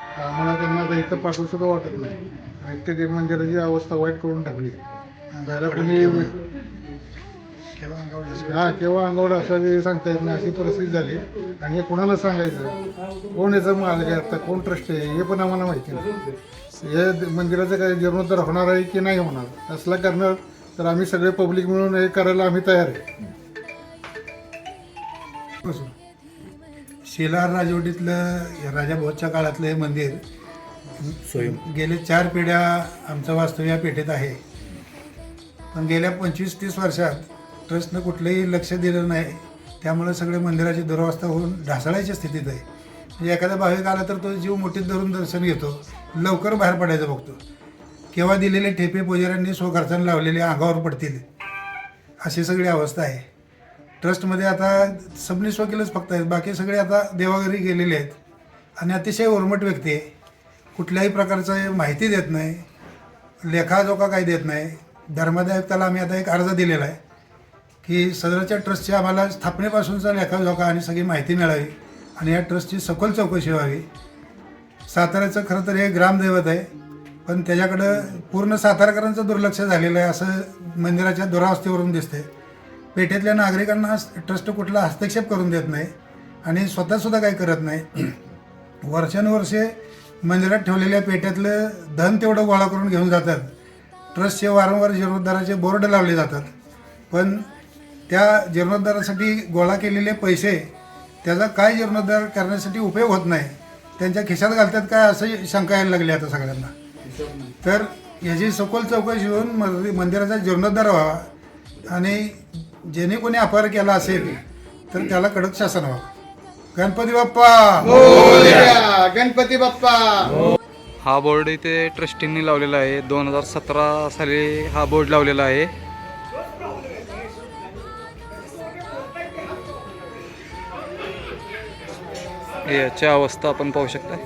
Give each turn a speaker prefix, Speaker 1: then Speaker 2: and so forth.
Speaker 1: आम्हाला त्यांना आता इथं पाठवू सुद्धा वाटत नाही. आणि ते मंदिराची अवस्था वाईट करून टाकली. कोणी हा केव्हा अंगावर असं ते सांगता येत नाही अशी परिस्थिती झाली. आणि हे कोणाला सांगायचं? कोण याचं मालक आहे आता? कोण ट्रस्ट आहे? हे पण आम्हाला माहिती नाही. हे मंदिराचं काही जीर्णोद्धार होणार आहे की नाही होणार? असला करणार तर आम्ही सगळे पब्लिक मिळून हे करायला आम्ही तयार आहे.
Speaker 2: शेलार राजवटीतलं राजाभाऊच्या काळातलं हे मंदिर गेले चार पिढ्या आमचं वास्तव या पेठेत आहे. पण गेल्या पंचवीस तीस वर्षात ट्रस्टनं कुठलंही लक्ष दिलं नाही. त्यामुळे सगळे मंदिराची दुरावस्था होऊन ढासळायच्या स्थितीत आहे. म्हणजे एखादा भाविक आला तर तो जीव मोठीत धरून दर्शन घेतो लवकर बाहेर पडायचं बघतो. केव्हा दिलेले ठेपे पुजाऱ्यांनी स्वखर्चाने लावलेले अंगावर पडतील अशी सगळी अवस्था आहे. ट्रस्टमध्ये आता सबनीस वकीलच फक्त आहेत. बाकी सगळे आता देवाघरी गेलेले आहेत. आणि अतिशय उर्मट व्यक्ती आहे. कुठल्याही प्रकारचं माहिती देत नाही. लेखाजोखा काही देत नाही. धर्मादायुक्ताला आम्ही आता एक अर्ज दिलेला आहे की सदरच्या ट्रस्टची आम्हाला स्थापनेपासूनचा लेखाजोखा आणि सगळी माहिती मिळावी आणि या ट्रस्टची सखोल चौकशी व्हावी. साताऱ्याचं खरं तर हे ग्रामदैवत आहे. पण त्याच्याकडं पूर्ण सातारकरांचं दुर्लक्ष झालेलं आहे असं मंदिराच्या दुरावस्थेवरून दिसते पेठेतल्या नागरिकांना ट्रस्ट कुठला हस्तक्षेप करून देत नाही आणि स्वतःसुद्धा काही करत नाही. वर्षानुवर्षे मंदिरात ठेवलेल्या पेठ्यातलं धन तेवढं गोळा करून घेऊन जातात. ट्रस्टचे वारंवार जीर्णोद्धाराचे बोर्ड लावले जातात. पण त्या जीर्णोद्धारासाठी गोळा केलेले पैसे त्याचा काय जीर्णोद्धार करण्यासाठी उपयोग होत नाही त्यांच्या खिशात घालतात काय असं शंका यायला लागली आता सगळ्यांना. तर याची सखोल चौकशी होऊन मंदिराचा जीर्णोद्धार व्हावा आणि ज्याने कोणी अपहार केला असेल तर त्याला कडक शासन व्हावं. गणपती बाप्पा!
Speaker 1: गणपती बाप्पा!
Speaker 3: हा बोर्ड इथे ट्रस्टींनी लावलेला आहे. दोन हजार सतरा साली हा बोर्ड लावलेला आहे. याची अवस्था आपण पाहू शकता.